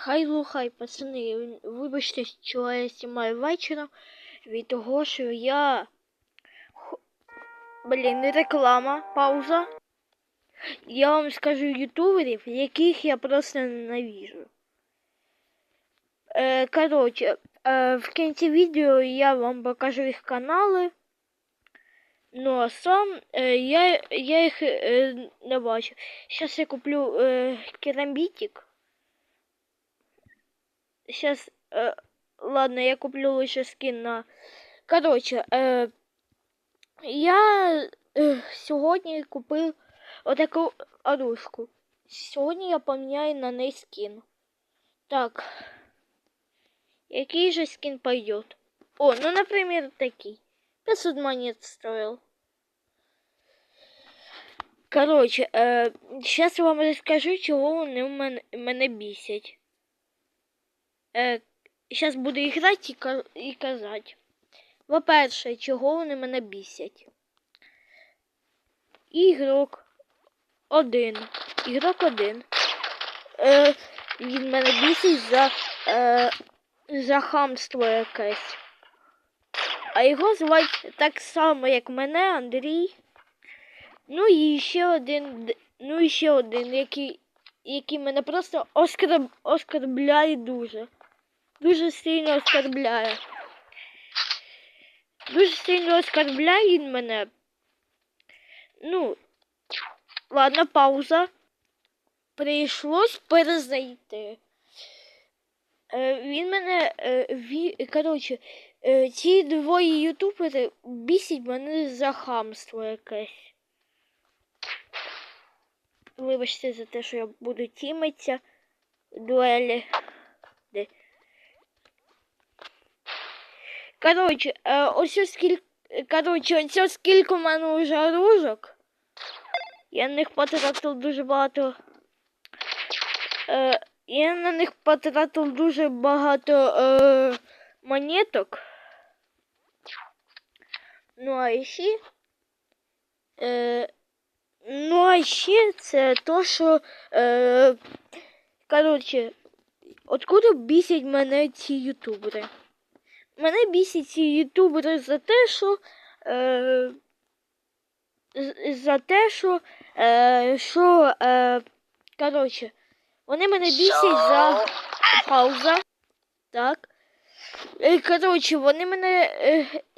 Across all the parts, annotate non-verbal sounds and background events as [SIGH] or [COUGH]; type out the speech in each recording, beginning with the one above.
Хай лухай, пацани, вибачте, що я знімаю вечором від того, що я. Блін, реклама, пауза. Я вам скажу ютуберів, яких я просто ненавижу. Е, коротше, е, в кінці відео я вам покажу їх канали. Ну а сам е, я, я їх е, не бачу. Зараз я куплю е, керамбітик Сейчас, э, ладно, я куплю лучше скин на. Короче, э, я э, сьогодні купив отаку оружку. Сьогодні я поміняю на неї скин. Так. Який же скин пойдет? О, ну, например, такий. 500 монет стоил. Короче, э, сейчас я вам розкажу, чого вони в мене, мене бісять. Е, зараз буду грати і, ка- і казати. По-перше, чого вони мене бісять. Ігрок один. Ігрок один. Е, він мене бісить за, е, за хамство якесь. А його звати так само, як мене, Андрій. Ну і ще один, ну і ще один, який, який мене просто оскарб, оскарбляє дуже. Дуже сильно оскарбляє. Дуже сильно оскарбляє він мене. Ну, ладно, пауза. Прийшлось перезайти. Е, він мене. Е, ві... Коротше, е, ці двоє ютубери бісять мене за хамство якесь. Вибачте за те, що я буду тімитися дуелі. Коротше, е, ось скільки. Коротше, ось скільки в мене вже оружок. Я на них потратив дуже багато. Е, я на них потратив дуже багато е, монеток. Ну а ще. Е, ну а ще це то, що. Е, коротше, откуда бісять мене ці ютубери? Мене бісять ці ютубери за те, що. Е, за те, що. Е, що. Е, коротше, вони мене бісять за. Пауза. Так. Е, коротше, вони мене.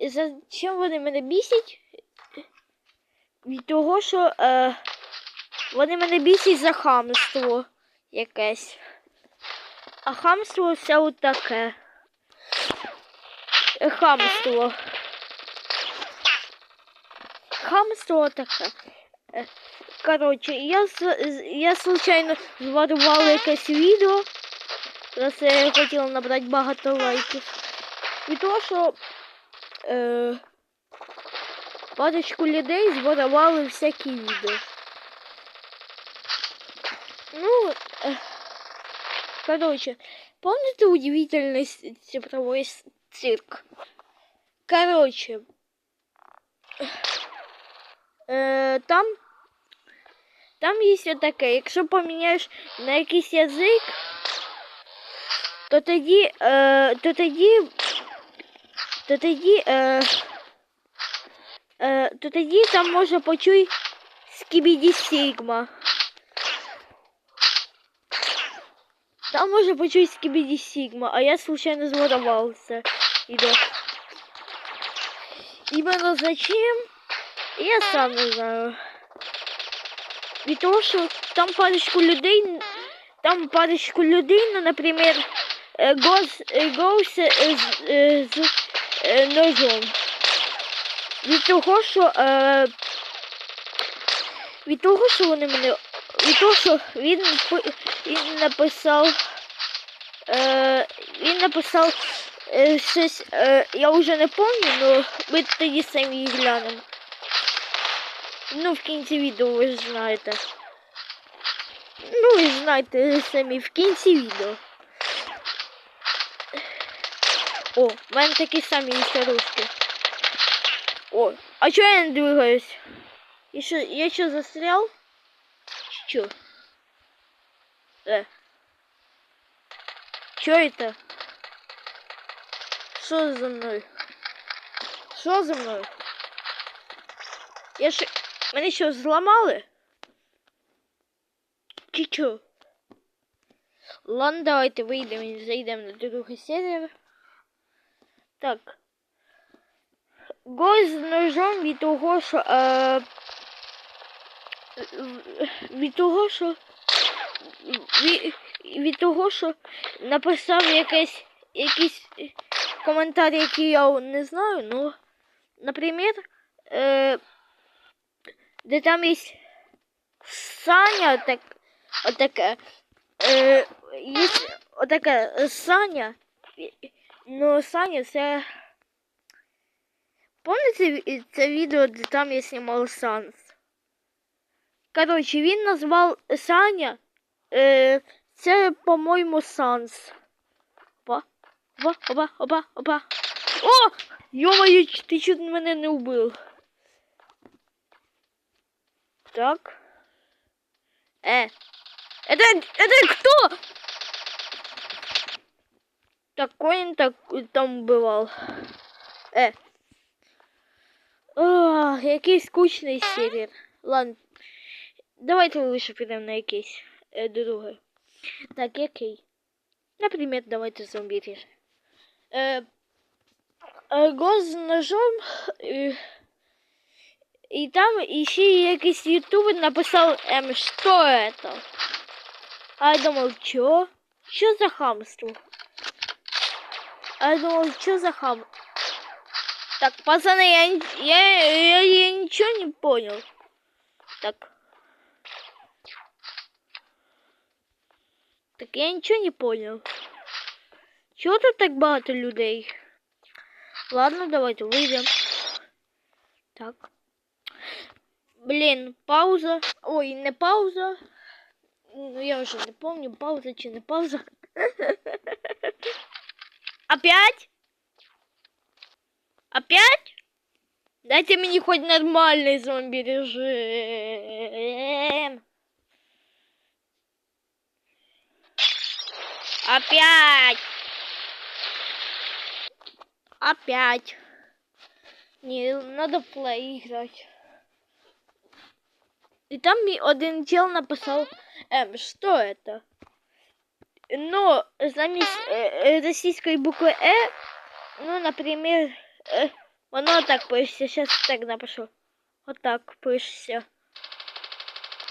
Е, за чим вони мене бісять? Від того, що. Е, вони мене бісять за хамство якесь. А хамство все отаке. Хамство. Хамство таке. Коротше, я, я случайно зварувала якесь відео. Просто я хотіла набрати багато лайків. І то, що е, парочку людей зворували всякі відео. Ну, е, коротше, помните удивительный с- цифровой цирк? Короче, е, там, там є таке, якщо поміняєш на якийсь язик, то тоді, е, то тоді, то тоді, е, е, то тоді там можна почуй скібіді Сігма. Там можно почуять скибиди Сигма, а я случайно зворовался. Иду. Именно зачем? Я сам не знаю. Від того, що там парочку людей, там парочку людей, ну, наприклад, е, гос, е, гос е, з, е, з е, ножом. Від того, що е, від того, що вони мене. Від того, що він, він написав. Е, він написав е, щось. Е, я вже не пам'ятаю, але ми тоді самі глянемо. Ну, в кінці відео ви ж знаєте. Ну, ви ж знаєте самі в кінці відео. О, в мене такі самі є ручки. О, а чого я не двигаюсь? Я що, я що застрял? Що? Е. Що это? Що за мною? Що за мною? Я ще... Мене що, зламали? Чи що? Ладно, давайте вийдемо і зайдемо на другий сервер. Так. Гость з ножом від того, що... Е... Від того, що... Від, від того, що написав якесь, якийсь коментар, який я не знаю, ну, наприклад, е, де там є Саня, так, отаке, е, є отаке Саня, ну, Саня це, помните це відео, де там я знімав Санс? Коротше, він назвав Саня, е, це, по-моєму, Санс. Опа, опа, опа, опа, опа. О! Ё-моё, ти чуть мене не вбив. Так. Э. Это, это кто? Такой он так там бывал. Э. О, який скучний сервер. Ладно. Давайте лише підемо на якийсь е, другий. Так, який? Наприклад, давайте зомбі ріж. Е, е, Гос з ножом. Е, і там іще якийсь ютубер написав, ем, що это? А я думав, що? Що за хамство? А я думав, що за хам? Так, пацаны, я, я, я, я ничего не понял. Так. Так я нічого не понял. Чого тут так багато людей? Ладно, давайте вийдемо. Так. Блін, пауза. Ой, не пауза. Ну, я вже не помню, пауза чи не пауза. [LAUGHS] Опять? Опять? Дайте мені хоч нормальний зомбі режим. Опять. Опять. Не, надо в плей играть. И там мне один чел написал, эм, что это? Но замість э, российской буквы Э, ну, например, э, оно так пишется. Сейчас так напишу. Вот так пишется.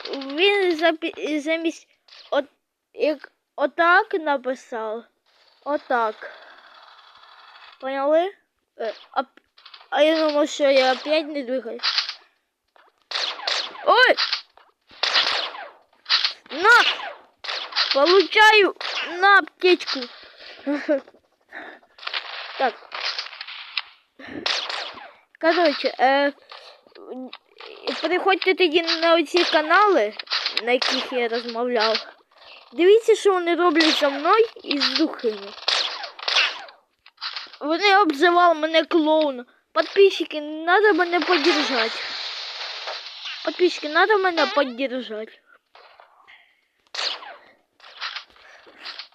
Він запі- замість от, як Отак написав. Отак. Поняли? Е, А, а я думав, що я опять не двигаюсь. Ой! На! Получаю на аптечку. [LAUGHS] Так. Короче, е, переходьте тоді на оці канали, на яких я розмовляв. Дивіться, що вони роблять за мною і з духами. Вони обзивали мене клоуном. Подписчики, надо мене поддержать. Подписчики, надо мене поддержать.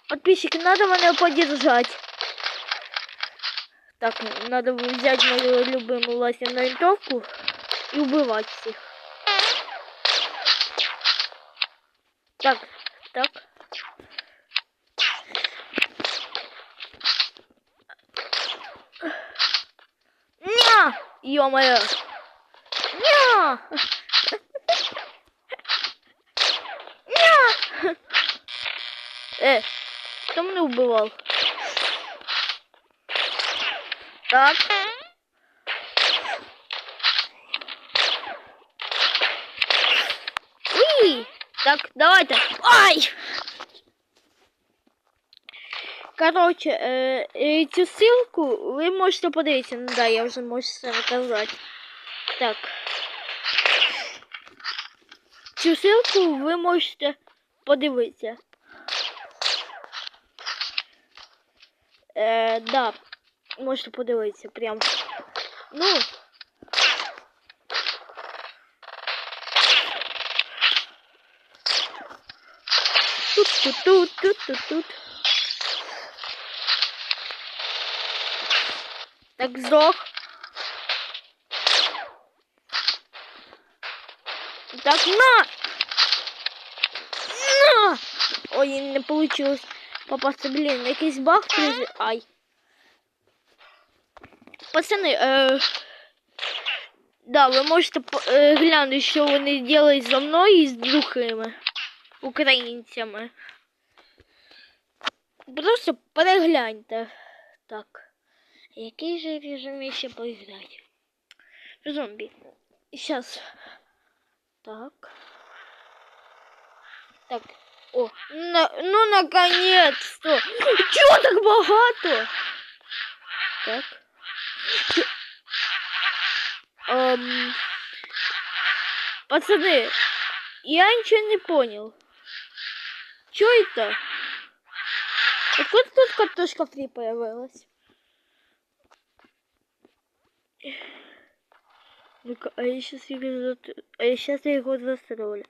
Подписчики, надо мене поддержать. Так, надо взять мою любимую лазерную винтовку и убивать всех. Так, так. Ня! Ё-моё! Ня! Ня! Э, кто меня убивал? Так. Так, давайте. Ай! Короче, е, е, цю ссылку ви можете подивитися. Ну да, я вже можу це наказати. Так. Цю ссылку ви можете подивитися. Е, да, можете подивитися прям. Ну. Тут-тут-тут-тут-тут-тут. Так здох. Так, на! На! Ой, не получилось попасти, блин, якийсь баг приз... Ай. Пацаны, е... Да, вы можете е, глянути, що вони роблять за мной и с другими українцями. Просто перегляньте. Так. Який же режим ще поіграти? Зомбі. Сейчас. Так. Так. О, на, ну наконец-то! Чого так багато? Так. Ем... Пацаны, я ничего не понял. Чё это? Откуда тут картошка фри появилась? Ну-ка, а я сейчас его, а я сейчас его застрелю.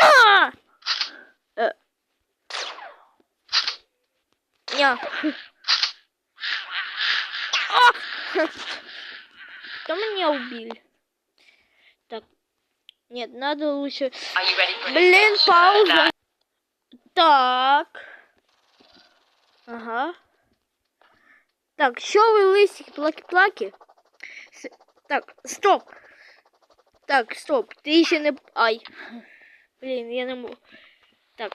На! Э. Ня. А! Кто меня убил? Так. Нет, надо лучше... Блин, пауза. Так. Ага. Так, що ви лисі плаки-плаки? Так, стоп. Так, стоп. Ти ще не. Ай. Блін, я не можу. Так.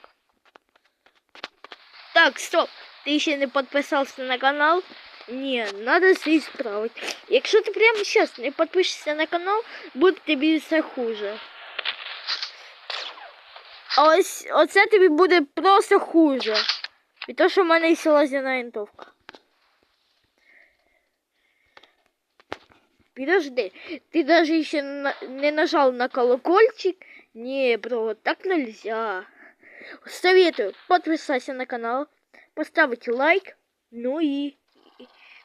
Так, стоп. Ти ще не підписався на канал? Ні, надо це исправити. Якщо ти прямо зараз не підпишешся на канал, буде тобі все хуже. Ось оце тобі буде просто хуже. Від того, що в мене є лазерна винтовка. Підожди, ти даже ще не нажал на колокольчик? Не, бро, так нельзя. Советую подписаться на канал, поставить лайк, ну и,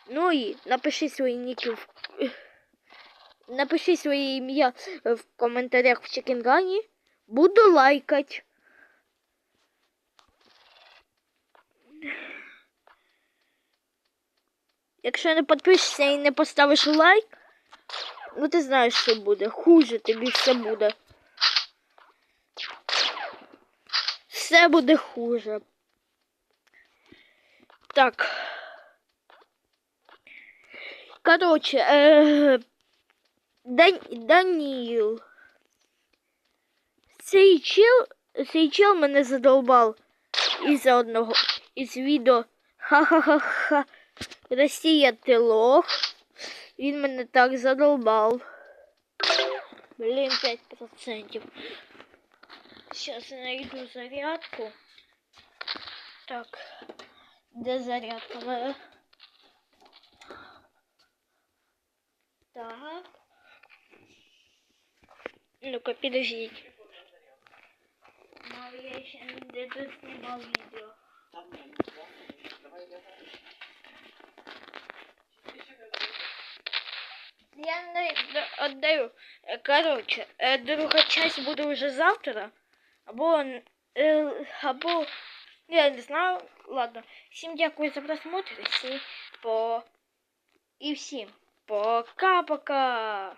ну и напиши свои ники в, напиши своє ім'я в коментарях в Чекінгані. Буду лайкать. Якщо не підпишешся і не поставиш лайк, ну ти знаєш, що буде. Хуже тобі все буде. Все буде хуже. Так. Короче, е, Дан... Даніл. Цей чел, цей чел мене задолбав із-за одного із відео. Ха-ха-ха-ха. Росія ти лох. Він мене так задолбав. Блін, 5%. Сейчас я найду зарядку. Так. Де зарядка моя? Так. Ну-ка, подождите. Мам, я еще не доснимал видео. Я не д- отдаю. Е, Короче, е, друга часть буде вже завтра. Або, е, або, я не знаю. Ладно. Всім дякую за просмотр. Всім по... І всім пока-пока.